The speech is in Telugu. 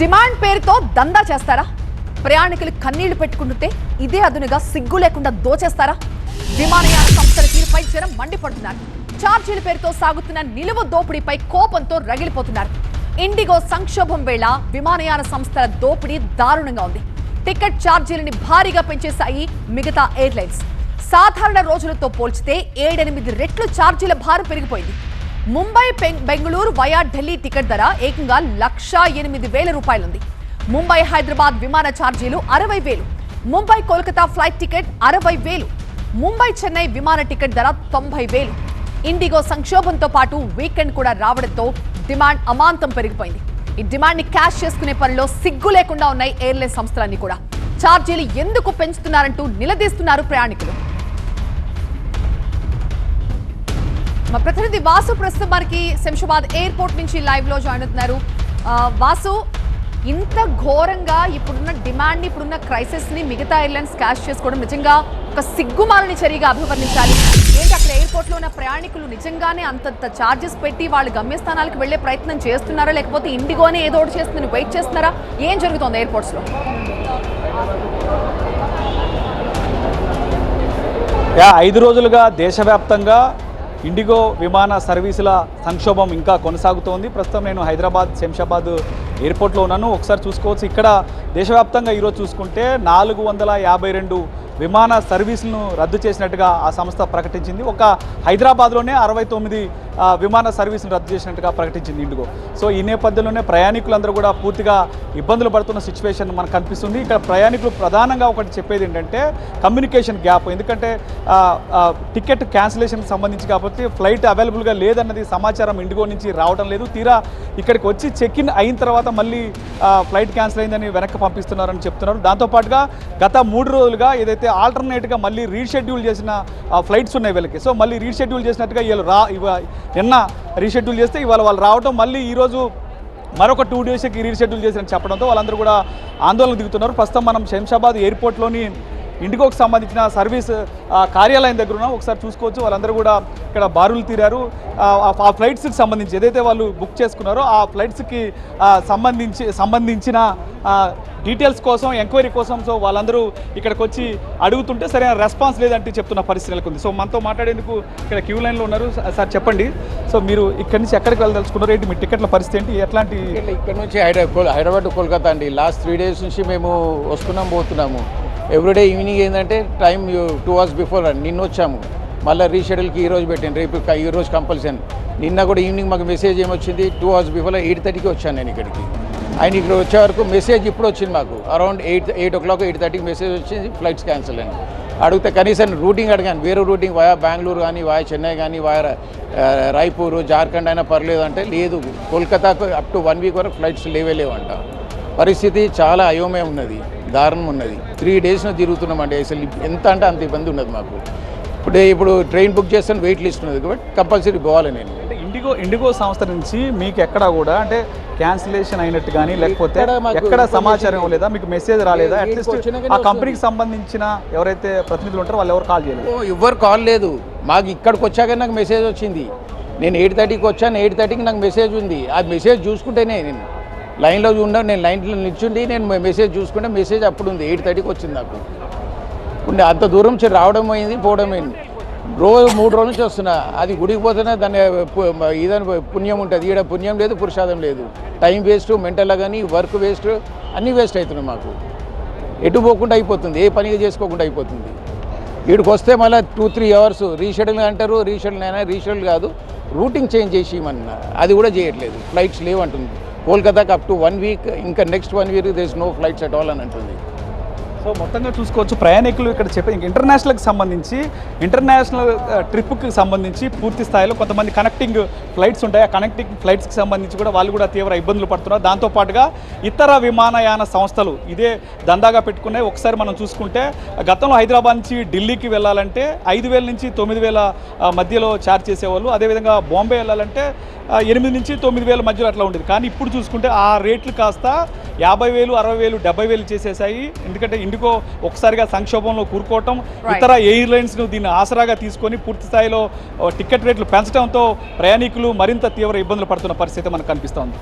డిమాండ్ పేరుతో దందా చేస్తారా? ప్రయాణికులు కన్నీళ్ళు పెట్టుకుంటుంటే ఇదే అదునుగా సిగ్గు లేకుండా దోచేస్తారా? విమానయాన సంస్థల తీరుపై జనం మండిపడుతున్నారు. ఛార్జీల పేరుతో సాగుతున్న నిలువ దోపిడీపై కోపంతో రగిలిపోతున్నారు. ఇండిగో సంక్షోభం వేళ విమానయాన సంస్థల దోపిడీ దారుణంగా ఉంది. టికెట్ ఛార్జీలని భారీగా పెంచేశాయి మిగతా ఎయిర్లైన్స్. సాధారణ రోజులతో పోల్చితే ఏడెనిమిది రెట్లు ఛార్జీల భారం పెరిగిపోయింది. ముంబై బెంగళూరు వయా ఢిల్లీ టికెట్ ధర ఏకంగా లక్షా ఎనిమిది వేల రూపాయలుంది. ముంబై హైదరాబాద్ విమాన ఛార్జీలు అరవై వేలు. ముంబై కోల్కతా ఫ్లైట్ టికెట్ అరవై వేలు. ముంబై చెన్నై విమాన టికెట్ ధర తొంభై వేలు. ఇండిగో సంక్షోభంతో పాటు వీకెండ్ కూడా రావడంతో డిమాండ్ అమాంతం పెరిగిపోయింది. ఈ డిమాండ్ని క్యాష్ చేసుకునే పనిలో సిగ్గు లేకుండా ఉన్నాయి ఎయిర్లైన్ సంస్థలన్నీ కూడా. ఛార్జీలు ఎందుకు పెంచుతున్నారంటూ నిలదీస్తున్నారు ప్రయాణికులు. మా ప్రతినిధి వాసు ప్రస్తుతం మనకి శంషాబాద్ ఎయిర్పోర్ట్ నుంచి లైవ్లో జాయిన్ అవుతున్నారు. వాసు ఇంత ఘోరంగా ఇప్పుడున్న డిమాండ్ ఇప్పుడున్న క్రైసిస్ని మిగతా ఎయిర్లైన్స్ క్యాష్ చేసుకోవడం నిజంగా ఒక సిగ్గుమాలని చర్యగా అభివర్ణించాలి. ఏంటి అక్కడ ఎయిర్పోర్ట్లో ఉన్న ప్రయాణికులు నిజంగానే అంతంత చార్జెస్ పెట్టి వాళ్ళు గమ్యస్థానాలకు వెళ్ళే ప్రయత్నం చేస్తున్నారా? లేకపోతే ఇండిగోనే ఏదో ఒకటి చేస్తుందని వెయిట్ చేస్తున్నారా? ఏం జరుగుతోంది ఎయిర్పోర్ట్స్లో యా ఐదు రోజులుగా దేశవ్యాప్తంగా ఇండిగో విమాన సర్వీసుల సంక్షోభం ఇంకా కొనసాగుతోంది. ప్రస్తుతం నేను హైదరాబాద్ శంషాబాద్ ఎయిర్పోర్ట్లో ఉన్నాను. ఒకసారి చూసుకోవచ్చు. ఇక్కడ దేశవ్యాప్తంగా ఈరోజు చూసుకుంటే నాలుగు వందల యాభై రెండు విమాన సర్వీసులను రద్దు చేసినట్టుగా ఆ సంస్థ ప్రకటించింది. ఒక హైదరాబాద్లోనే అరవై తొమ్మిది విమాన సర్వీసును రద్దు చేసినట్టుగా ప్రకటించింది ఇండిగో. సో ఈ నేపథ్యంలోనే ప్రయాణికులందరూ కూడా పూర్తిగా ఇబ్బందులు పడుతున్న సిచ్యువేషన్ మనకు కనిపిస్తుంది. ఇక్కడ ప్రయాణికులు ప్రధానంగా ఒకటి చెప్పేది ఏంటంటే కమ్యూనికేషన్ గ్యాప్. ఎందుకంటే టికెట్ క్యాన్సిలేషన్కి సంబంధించి కాబట్టి ఫ్లైట్ అవైలబుల్గా లేదన్నది సమాచారం ఇండిగో నుంచి రావడం లేదు. తీరా ఇక్కడికి వచ్చి చెక్ ఇన్ అయిన తర్వాత మళ్ళీ ఫ్లైట్ క్యాన్సిల్ అయిందని వెనక్కి పంపిస్తున్నారని చెప్తున్నారు. దాంతోపాటుగా గత మూడు రోజులుగా ఏదైతే ఆల్టర్నేట్గా మళ్ళీ రీషెడ్యూల్ చేసిన ఆ, ఫ్లైట్స్ ఉన్నాయి వీళ్ళకి. సో మళ్ళీ రీషెడ్యూల్ చేసినట్టుగా వీళ్ళు రా ఇవ నిన్న రీషెడ్యూల్ చేస్తే ఇవాళ వాళ్ళు రావడం మళ్ళీ ఈరోజు మరొక టూ డేస్కి రీషెడ్యూల్ చేసిన చెప్పడంతో వాళ్ళందరూ కూడా ఆందోళన దిగుతున్నారు. ప్రస్తుతం మనం శంషాబాద్ ఎయిర్పోర్ట్లోని ఇండిగోకి సంబంధించిన సర్వీస్ కార్యాలయం దగ్గర ఉన్నాం. ఒకసారి చూసుకోవచ్చు. వాళ్ళందరూ కూడా ఇక్కడ బారులు తీరారు. ఆ, ఫ్లైట్స్కి సంబంధించి ఏదైతే వాళ్ళు బుక్ చేసుకున్నారో ఆ ఫ్లైట్స్కి సంబంధించి సంబంధించిన డీటెయిల్స్ కోసం ఎంక్వైరీ కోసం సో వాళ్ళందరూ ఇక్కడికి వచ్చి అడుగుతుంటే సరైన రెస్పాన్స్ లేదంటే చెప్తున్న పరిస్థితి నెలకొంది సో మనతో మాట్లాడేందుకు ఇక్కడ క్యూ లైన్లో ఉన్నారు. సార్ చెప్పండి. సో మీరు ఇక్కడి నుంచి ఎక్కడికి వెళ్ళదలుచుకున్నారు? ఏంటి మీ టికెట్ల పరిస్థితి ఏంటి? ఎట్లాంటి ఇక్కడ నుంచి హైదరాబాద్ హైదరాబాద్ కోల్కతా అండి. లాస్ట్ త్రీ డేస్ నుంచి మేము వస్తున్నాం పోతున్నాము. ఎవ్రీడే ఈవినింగ్ ఏంటంటే టైం టూ అవర్స్ బిఫోర్ నిన్న వచ్చాము. మళ్ళీ రీషెడ్యూల్కి ఈ రోజు పెట్టాను. రేపు ఈ రోజు కంపల్సరీ నిన్న కూడా ఈవినింగ్ మాకు మెసేజ్ ఏమొచ్చింది? టూ అవర్స్ బిఫోర్ ఎయిట్ థర్టీకి వచ్చాను నేను ఇక్కడికి. ఆయన ఇక్కడ వచ్చే వరకు మెసేజ్ ఇప్పుడు వచ్చింది మాకు. Around eight eight o'clock eight థర్టీకి మెసేజ్ వచ్చింది ఫ్లైట్స్ క్యాన్సిల్ అని అడిగితే కనీసం రూటింగ్ అడిగాను వేరే రూటింగ్ వాయా బెంగళూరు కానీ వాయా చెన్నై కానీ వాయా ఆ, రాయ్పూర్ జార్ఖండ్ అయినా పర్లేదు అంటే లేదు. కోల్కతాకు అప్ టు వన్ వీక్ వరకు ఫ్లైట్స్ లేవే లేవంట. పరిస్థితి చాలా అయోమయం ఉన్నది దారుణం ఉన్నది. త్రీ డేస్లో తిరుగుతున్నామండి అసలు ఎంత అంటే అంత ఇబ్బంది ఉన్నది మాకు. ఇప్పుడు ఇప్పుడు ట్రైన్ బుక్ చేస్తాను వెయిట్ లిస్ట్ ఉన్నది కాబట్టి కంపల్సరీ పోవాలి నేను. ఇండిగో ఇండిగో సంస్థ నుంచి మీకు ఎక్కడ కూడా అంటే క్యాన్సిలేషన్ అయినట్టు కానీ లేకపోతే ఎక్కడ సమాచారం లేదా మీకు మెసేజ్ రాలేదా? లేదు, అట్లీస్ట్ ఆ కంపెనీకి సంబంధించిన ఎవరైతే ప్రతినిధులు ఉంటారో వాళ్ళు ఎవరు కాల్ చేయలేదు. ఓ, ఎవ్వరు కాల్ లేదు. మాకు ఇక్కడికి వచ్చాక నాకు మెసేజ్ వచ్చింది. నేను ఎయిట్ థర్టీకి వచ్చాను ఎయిట్ థర్టీకి నాకు మెసేజ్ ఉంది. ఆ మెసేజ్ చూసుకుంటేనే నేను లైన్లో ఉన్న నేను లైన్లో నిల్చుండి నేను మెసేజ్ చూసుకుంటే మెసేజ్ అప్పుడు ఉంది. ఎయిట్ థర్టీకి వచ్చింది నాకు. అంత దూరం రావడం అయింది పోవడం అయింది రోజు మూడు రోజుల నుంచి వస్తున్నా. అది గుడికి పోతేనే దాని ఇదని పుణ్యం ఉంటుంది. ఈడ పుణ్యం లేదు పురుషాదం లేదు. టైం వేస్ట్ మెంటల్గా కానీ వర్క్ వేస్ట్ అన్నీ వేస్ట్ అవుతున్నాయి మాకు. ఎటు పోకుండా అయిపోతుంది. ఏ పనిగా చేసుకోకుండా అయిపోతుంది. వీడికి వస్తే మళ్ళీ టూ త్రీ అవర్స్ రీషెడ్యూల్ అంటారు. రీషెడ్యూల్ అయినా రీషెడ్యూల్ కాదు. రూటింగ్ చేంజ్ చేసి ఇవ్వమన్నా అది కూడా చేయట్లేదు. ఫ్లైట్స్ లేవంటుంది. కోల్కతాకి అప్ టు వన్ వీక్. ఇంకా next one week this no flights at all అని అంటుంది. సో మొత్తంగా చూసుకోవచ్చు ప్రయాణికులు ఇక్కడ చెప్పే ఇంటర్నేషనల్కి సంబంధించి ఇంటర్నేషనల్ ట్రిప్కి సంబంధించి పూర్తి స్థాయిలో కొంతమంది కనెక్టింగ్ ఫ్లైట్స్ ఉంటాయి. ఆ కనెక్టింగ్ ఫ్లైట్స్కి సంబంధించి కూడా వాళ్ళు కూడా తీవ్ర ఇబ్బందులు పడుతున్నారు. దాంతోపాటుగా ఇతర విమానయాన సంస్థలు ఇదే దందాగా పెట్టుకునే ఒకసారి మనం చూసుకుంటే గతంలో హైదరాబాద్ నుంచి ఢిల్లీకి వెళ్ళాలంటే ఐదు వేల నుంచి తొమ్మిది వేల మధ్యలో ఛార్జ్ చేసేవాళ్ళు. అదేవిధంగా బాంబే వెళ్ళాలంటే ఎనిమిది నుంచి తొమ్మిది వేల మధ్యలో అట్లా ఉండేది. కానీ ఇప్పుడు చూసుకుంటే ఆ రేట్లు కాస్త యాభై వేలు అరవై వేలు డెబ్బై వేలు చేసేసాయి. ఎందుకంటే ఇండిగో ఒకసారిగా సంక్షోభంలో కూరుకోవటం. ఇతర ఎయిర్లైన్స్ను దీన్ని ఆసరాగా తీసుకొని పూర్తి స్థాయిలో టికెట్ రేట్లు పెంచడంతో ప్రయాణికులు మరింత తీవ్ర ఇబ్బందులు పడుతున్న పరిస్థితి మనకు కనిపిస్తోంది.